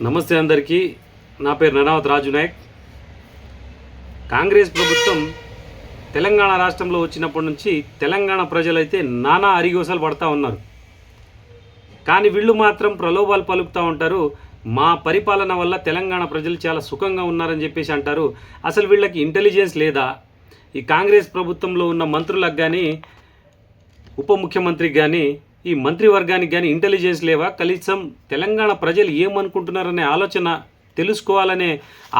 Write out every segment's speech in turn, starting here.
నమస్తే అందరికీ. నా పేరు నరావత్ రాజు నాయక్. కాంగ్రెస్ ప్రభుత్వం తెలంగాణ రాష్ట్రంలో వచ్చినప్పటి నుంచి తెలంగాణ ప్రజలైతే నానా అరిగోసలు పడతా ఉన్నారు. కానీ వీళ్ళు మాత్రం ప్రలోభాలు పలుకుతూ ఉంటారు. మా పరిపాలన వల్ల తెలంగాణ ప్రజలు చాలా సుఖంగా ఉన్నారని చెప్పేసి అంటారు. అసలు వీళ్ళకి ఇంటెలిజెన్స్ లేదా? ఈ కాంగ్రెస్ ప్రభుత్వంలో ఉన్న మంత్రులకు కానీ ఉప ముఖ్యమంత్రికి కానీ ఈ మంత్రివర్గానికి కానీ ఇంటెలిజెన్స్ లేవా? కనీసం తెలంగాణ ప్రజలు ఏమనుకుంటున్నారనే ఆలోచన తెలుసుకోవాలనే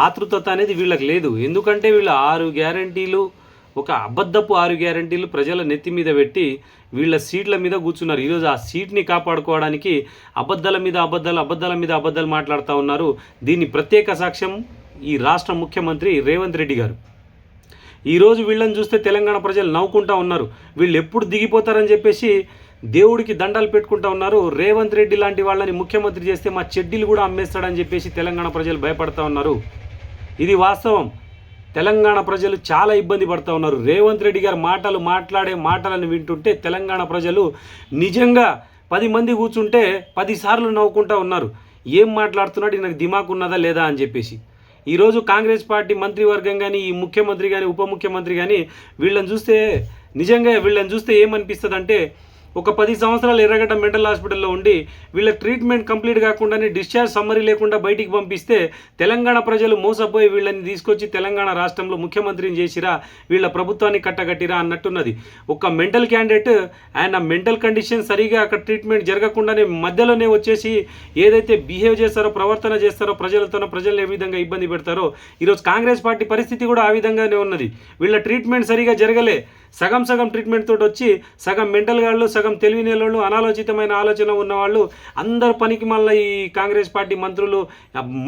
ఆతృతత అనేది వీళ్ళకి లేదు. ఎందుకంటే వీళ్ళు ఆరు గ్యారంటీలు ఒక అబద్ధపు ఆరు గ్యారంటీలు ప్రజల నెత్తి మీద పెట్టి వీళ్ళ సీట్ల మీద కూర్చున్నారు. ఈరోజు ఆ సీట్ని కాపాడుకోవడానికి అబద్ధాల మీద అబద్ధాలు అబద్ధాల మీద అబద్ధాలు మాట్లాడుతూ ఉన్నారు. దీని ప్రత్యేక సాక్ష్యం ఈ రాష్ట్ర ముఖ్యమంత్రి రేవంత్ రెడ్డి గారు. ఈరోజు వీళ్ళని చూస్తే తెలంగాణ ప్రజలు నవ్వుకుంటా ఉన్నారు. వీళ్ళు ఎప్పుడు దిగిపోతారని చెప్పేసి దేవుడికి దండాలు పెట్టుకుంటా ఉన్నారు. రేవంత్ రెడ్డి లాంటి వాళ్ళని ముఖ్యమంత్రి చేస్తే మా చెడ్డీలు కూడా అమ్మేస్తాడని చెప్పేసి తెలంగాణ ప్రజలు భయపడతా ఉన్నారు. ఇది వాస్తవం. తెలంగాణ ప్రజలు చాలా ఇబ్బంది పడుతూ ఉన్నారు. రేవంత్ రెడ్డి గారు మాటలు మాట్లాడే మాటలను వింటుంటే తెలంగాణ ప్రజలు నిజంగా పది మంది కూర్చుంటే పదిసార్లు నవ్వుకుంటా ఉన్నారు. ఏం మాట్లాడుతున్నాడు? నాకు దిమాకు ఉన్నదా లేదా అని చెప్పేసి. ఈరోజు కాంగ్రెస్ పార్టీ మంత్రివర్గం కానీ ఈ ముఖ్యమంత్రి కానీ ఉప ముఖ్యమంత్రి కానీ వీళ్ళని చూస్తే నిజంగా వీళ్ళని చూస్తే ఏమనిపిస్తుంది అంటే ఒక పది సంవత్సరాలు ఎర్రగడ్డ మెంటల్ హాస్పిటల్లో ఉండి వీళ్ళ ట్రీట్మెంట్ కంప్లీట్ కాకుండానే డిశ్చార్జ్ సమ్మరీ లేకుండా బయటికి పంపిస్తే తెలంగాణ ప్రజలు మోసపోయి వీళ్ళని తీసుకొచ్చి తెలంగాణ రాష్ట్రంలో ముఖ్యమంత్రిని చేసిరా వీళ్ళ ప్రభుత్వాన్ని కట్టగట్టిరా అన్నట్టున్నది. ఒక మెంటల్ క్యాండిడేట్ ఆయన మెంటల్ కండిషన్ సరిగా అక్కడ ట్రీట్మెంట్ జరగకుండానే మధ్యలోనే వచ్చేసి ఏదైతే బిహేవ్ చేస్తారో ప్రవర్తన చేస్తారో ప్రజలతోనో ప్రజలను ఏ విధంగా ఇబ్బంది పెడతారో ఈరోజు కాంగ్రెస్ పార్టీ పరిస్థితి కూడా ఆ విధంగానే ఉన్నది. వీళ్ళ ట్రీట్మెంట్ సరిగా జరగలే. సగం సగం ట్రీట్మెంట్ తోటి వచ్చి సగం మెంటల్ గాళ్ళు సగం తెలివిని వాళ్ళు అనాలోచితమైన ఆలోచన ఉన్నవాళ్ళు అందరు పనికి మళ్ళీ ఈ కాంగ్రెస్ పార్టీ మంత్రులు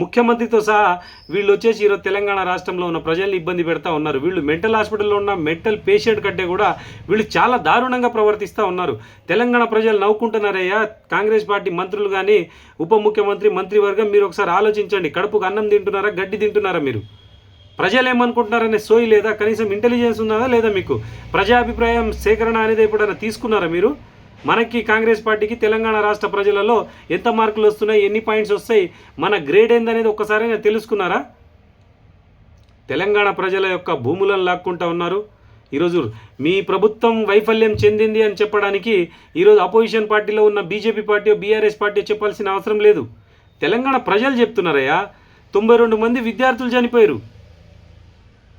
ముఖ్యమంత్రితో సహా వీళ్ళు వచ్చేసి ఈరోజు తెలంగాణ రాష్ట్రంలో ఉన్న ప్రజల్ని ఇబ్బంది పెడతా ఉన్నారు. వీళ్ళు మెంటల్ హాస్పిటల్లో ఉన్న మెంటల్ పేషెంట్ కంటే కూడా వీళ్ళు చాలా దారుణంగా ప్రవర్తిస్తూ ఉన్నారు. తెలంగాణ ప్రజలు నవ్వుకుంటున్నారయ్యా. కాంగ్రెస్ పార్టీ మంత్రులు కానీ ఉప ముఖ్యమంత్రి మంత్రివర్గం మీరు ఒకసారి ఆలోచించండి. కడుపుకు అన్నం తింటున్నారా గడ్డి తింటున్నారా మీరు? ప్రజలు ఏమనుకుంటున్నారనే సోయి లేదా కనీసం ఇంటెలిజెన్స్ ఉన్నదా లేదా మీకు? ప్రజాభిప్రాయం సేకరణ అనేది ఎప్పుడైనా తీసుకున్నారా మీరు? మనకి కాంగ్రెస్ పార్టీకి తెలంగాణ రాష్ట్ర ప్రజలలో ఎంత మార్కులు వస్తున్నాయి ఎన్ని పాయింట్స్ వస్తాయి మన గ్రేడ్ ఏందనేది ఒక్కసారైనా తెలుసుకున్నారా? తెలంగాణ ప్రజల యొక్క భూములను లాక్కుంటా ఉన్నారు. ఈరోజు మీ ప్రభుత్వం వైఫల్యం చెందింది అని చెప్పడానికి ఈరోజు అపోజిషన్ పార్టీలో ఉన్న బీజేపీ పార్టీ బీఆర్ఎస్ పార్టీ చెప్పాల్సిన అవసరం లేదు. తెలంగాణ ప్రజలు చెప్తున్నారయ్యా తొంభై రెండు మంది విద్యార్థులు చనిపోయారు.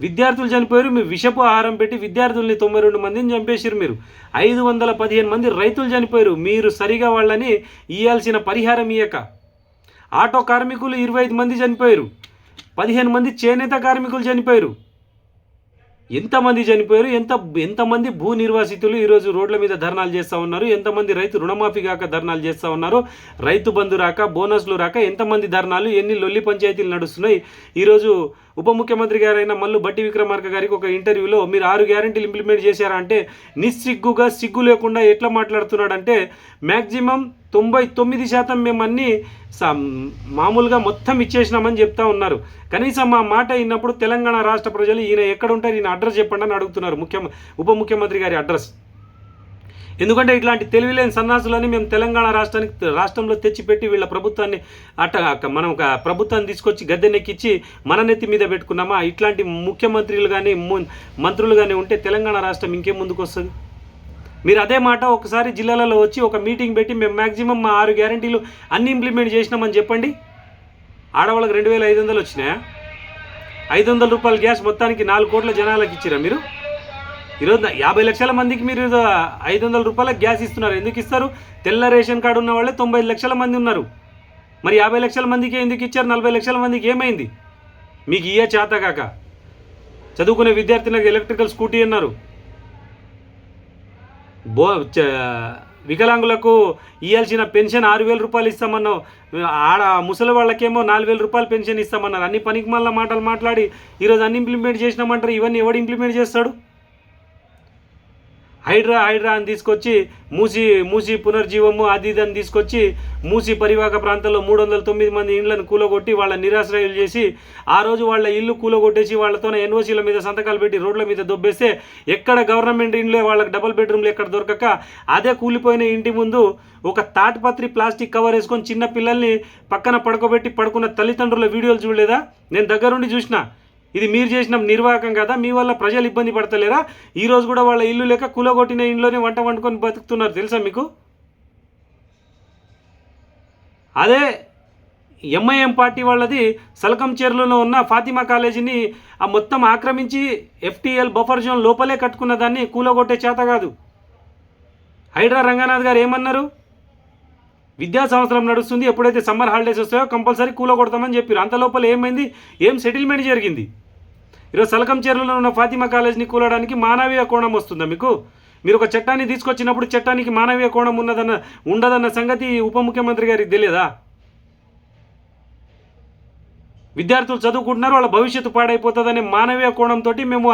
విద్యార్థులు చనిపోయారు. మీరు విషపు ఆహారం పెట్టి విద్యార్థుల్ని తొంభై రెండు మందిని చంపేశారు మీరు. ఐదు వందల పదిహేను మంది రైతులు చనిపోయారు. మీరు సరిగా వాళ్ళని ఇవ్వాల్సిన పరిహారం ఇయ్యక. ఆటో కార్మికులు ఇరవై ఐదు మంది చనిపోయారు. పదిహేను మంది చేనేత కార్మికులు చనిపోయారు. ఎంతమంది చనిపోయారు? ఎంత ఎంతమంది భూ నిర్వాసితులు ఈరోజు రోడ్ల మీద ధర్నాలు చేస్తూ ఉన్నారు? ఎంతమంది రైతు రుణమాఫీ కాక ధర్నాలు చేస్తూ ఉన్నారు? రైతు బంధు రాక బోనస్లు రాక ఎంతమంది ధర్నాలు ఎన్ని లొల్లి పంచాయతీలు నడుస్తున్నాయి? ఈరోజు ఉప ముఖ్యమంత్రి గారైన మల్లు బట్టి విక్రమార్క గారికి ఒక ఇంటర్వ్యూలో మీరు ఆరు గ్యారెంటీలు ఇంప్లిమెంట్ చేశారా? అంటే నిస్సిగ్గుగా సిగ్గు లేకుండా ఎట్లా మాట్లాడుతున్నాడంటే మ్యాక్సిమం తొంభై తొమ్మిది శాతం మేము అన్నీ మామూలుగా మొత్తం ఇచ్చేసినామని చెప్తా ఉన్నారు. కనీసం మా మాట అయినప్పుడు తెలంగాణ రాష్ట్ర ప్రజలు ఈయన ఎక్కడ ఈయన అడ్రస్ చెప్పండి అని అడుగుతున్నారు. ముఖ్య ఉప ముఖ్యమంత్రి గారి అడ్రస్. ఎందుకంటే ఇట్లాంటి తెలివిలేని సన్నాసులని మేము తెలంగాణ రాష్ట్రానికి రాష్ట్రంలో తెచ్చిపెట్టి వీళ్ళ ప్రభుత్వాన్ని అట్ట మనం ఒక ప్రభుత్వాన్ని తీసుకొచ్చి గద్దెనెక్కిచ్చి మన నెత్తి మీద పెట్టుకున్నామా? ఇట్లాంటి ముఖ్యమంత్రులు కానీ మంత్రులు కానీ ఉంటే తెలంగాణ రాష్ట్రం ఇంకేం ముందుకు వస్తుంది మీరు అదే మాట ఒకసారి జిల్లాలలో వచ్చి ఒక మీటింగ్ పెట్టి మేము మ్యాక్సిమం మా ఆరు గ్యారంటీలు అన్ని ఇంప్లిమెంట్ చేసినామని చెప్పండి. ఆడవాళ్ళకి రెండు వేల ఐదు వందలు వచ్చినాయా? ఐదు వందల రూపాయల గ్యాస్ మొత్తానికి నాలుగు కోట్ల జనాలకు ఇచ్చిరా మీరు? ఈరోజు యాభై లక్షల మందికి మీరు ఐదు వందల రూపాయలకు గ్యాస్ ఇస్తున్నారు. ఎందుకు ఇస్తారు? తెల్ల రేషన్ కార్డు ఉన్న వాళ్ళే తొంభై లక్షల మంది ఉన్నారు. మరి యాభై లక్షల మందికి ఎందుకు ఇచ్చారు? నలభై లక్షల మందికి ఏమైంది? మీకు ఇయ్య చేత కాక. చదువుకునే విద్యార్థులకు ఎలక్ట్రికల్ స్కూటీ అన్నారు. బో చ- వికలాంగులకు ఇవ్వాల్సిన పెన్షన్ ఆరు వేల రూపాయలు ఇస్తామన్నావు. ఆడ ముసలి వాళ్ళకేమో నాలుగు వేల రూపాయలు పెన్షన్ ఇస్తామన్నారు. అన్ని పనికి మళ్ళీ మాటలు మాట్లాడి ఈరోజు అన్ని ఇంప్లిమెంట్ చేసినామంటారు. ఇవన్నీ ఎవడు ఇంప్లిమెంట్ చేస్తాడు? హైడ్రా హైడ్రా అని తీసుకొచ్చి మూసి మూసి పునర్జీవము అది ఇది అని తీసుకొచ్చి మూసి పరివాహక ప్రాంతంలో మూడు వందల తొమ్మిది మంది ఇండ్లను కూలగొట్టి వాళ్ళ నిరాశ్రయులు చేసి ఆ రోజు వాళ్ళ ఇల్లు కూలగొట్టేసి వాళ్ళతో ఎన్ఓసీల మీద సంతకాలు పెట్టి రోడ్ల మీద దొబ్బేస్తే ఎక్కడ గవర్నమెంట్ ఇండ్లే వాళ్ళకి డబుల్ బెడ్రూమ్లు ఎక్కడ దొరకక అదే కూలిపోయిన ఇంటి ముందు ఒక తాటపత్రి ప్లాస్టిక్ కవర్ వేసుకొని చిన్న పిల్లల్ని పక్కన పడుకోబెట్టి పడుకున్న తల్లిదండ్రుల వీడియోలు చూడలేదా? నేను దగ్గరుండి చూసిన. ఇది మీరు చేసిన నిర్వాహకం కదా మీ వల్ల ప్రజలు ఇబ్బంది పడతలేరా? ఈరోజు కూడా వాళ్ళ ఇల్లు లేక కులగొట్టిన ఇంట్లోనే వంట వండుకొని బతుకుతున్నారు తెలుసా మీకు? అదే ఎంఐఎం పార్టీ వాళ్ళది సలకం చెరువులో ఉన్న ఫాతిమా కాలేజీని ఆ మొత్తం ఆక్రమించి ఎఫ్టీఎల్ బఫర్ జోన్ లోపలే కట్టుకున్న దాన్ని కూలగొట్టే చేత కాదు. హైడ్రా రంగనాథ్ గారు ఏమన్నారు? విద్యా సంవత్సరం నడుస్తుంది ఎప్పుడైతే సమ్మర్ హాలిడేస్ వస్తాయో కంపల్సరీ కూలగొడతామని చెప్పారు అంత లోపల ఏమైంది? ఏం సెటిల్మెంట్ జరిగింది? ఈరోజు సలకం చెరువులో ఉన్న ఫాతిమా కాలేజ్ని కూలడానికి మానవీయ కోణం వస్తుందా మీకు? మీరు ఒక చట్టాన్ని తీసుకొచ్చినప్పుడు చట్టానికి మానవీయ కోణం ఉన్నదన్న ఉండదన్న సంగతి ఉప ముఖ్యమంత్రి గారికి తెలియదా? విద్యార్థులు చదువుకుంటున్నారు వాళ్ళ భవిష్యత్తు పాడైపోతుందనే మానవీయ కోణంతో మేము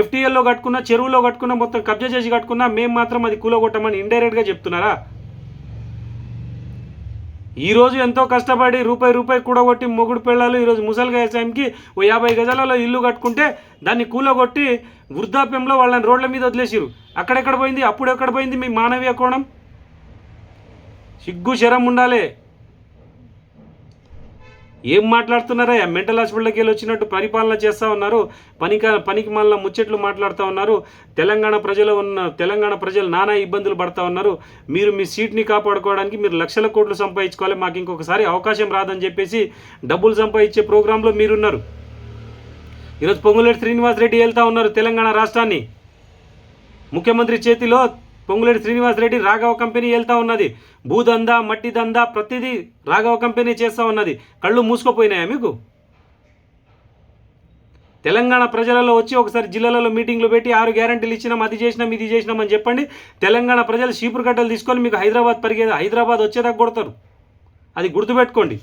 ఎఫ్టీఎల్లో కట్టుకున్న చెరువులో కట్టుకున్న మొత్తం కబ్జా చేసి కట్టుకున్నా మేము మాత్రం అది కూలగొట్టమని ఇండైరెక్ట్గా చెప్తున్నారా? ఈరోజు ఎంతో కష్టపడి రూపాయి రూపాయి కూడగొట్టి మొగుడు పిల్లలు ఈరోజు ముసలిగా టైంకి ఓ యాభై గజాలలో ఇల్లు కట్టుకుంటే దాన్ని కూలగొట్టి వృద్ధాప్యంలో వాళ్ళని రోడ్ల మీద వదిలేసిరు అక్కడెక్కడ పోయింది? అప్పుడెక్కడ పోయింది మీ మానవీయ కోణం? సిగ్గు శరం ఉండాలి. ఏం మాట్లాడుతున్నారా మెంటల్ హాస్పిటల్కి వెళ్ళి వచ్చినట్టు పరిపాలన చేస్తూ ఉన్నారు. పనిక పనికి మళ్ళీ ముచ్చట్లు మాట్లాడుతూ ఉన్నారు. తెలంగాణ ప్రజలు ఉన్న తెలంగాణ ప్రజలు నానా ఇబ్బందులు పడతా ఉన్నారు. మీరు మీ సీట్ని కాపాడుకోవడానికి మీరు లక్షల కోట్లు సంపాదించుకోవాలి. మాకు ఇంకొకసారి అవకాశం రాదని చెప్పేసి డబ్బులు సంపాదించే ప్రోగ్రాంలో మీరున్నారు. ఈరోజు పొంగులేటి శ్రీనివాసరెడ్డి వెళ్తా ఉన్నారు తెలంగాణ రాష్ట్రాన్ని. ముఖ్యమంత్రి చేతిలో పొంగులేటి శ్రీనివాసరెడ్డి రాఘవ కంపెనీ వెళ్తా ఉన్నది. భూదందా మట్టి దందా ప్రతిదీ రాఘవ కంపెనీ చేస్తూ ఉన్నది. కళ్ళు మూసుకుపోయినాయా మీకు? తెలంగాణ ప్రజలలో వచ్చి ఒకసారి జిల్లాలలో మీటింగ్లు పెట్టి ఆరు గ్యారంటీలు ఇచ్చినాం అది చేసినాం ఇది చేసినాం అని చెప్పండి. తెలంగాణ ప్రజలు షీపురు కట్టలు తీసుకొని మీకు హైదరాబాద్ పరిగేది హైదరాబాద్ వచ్చేదాకా కొడతారు. అది గుర్తుపెట్టుకోండి.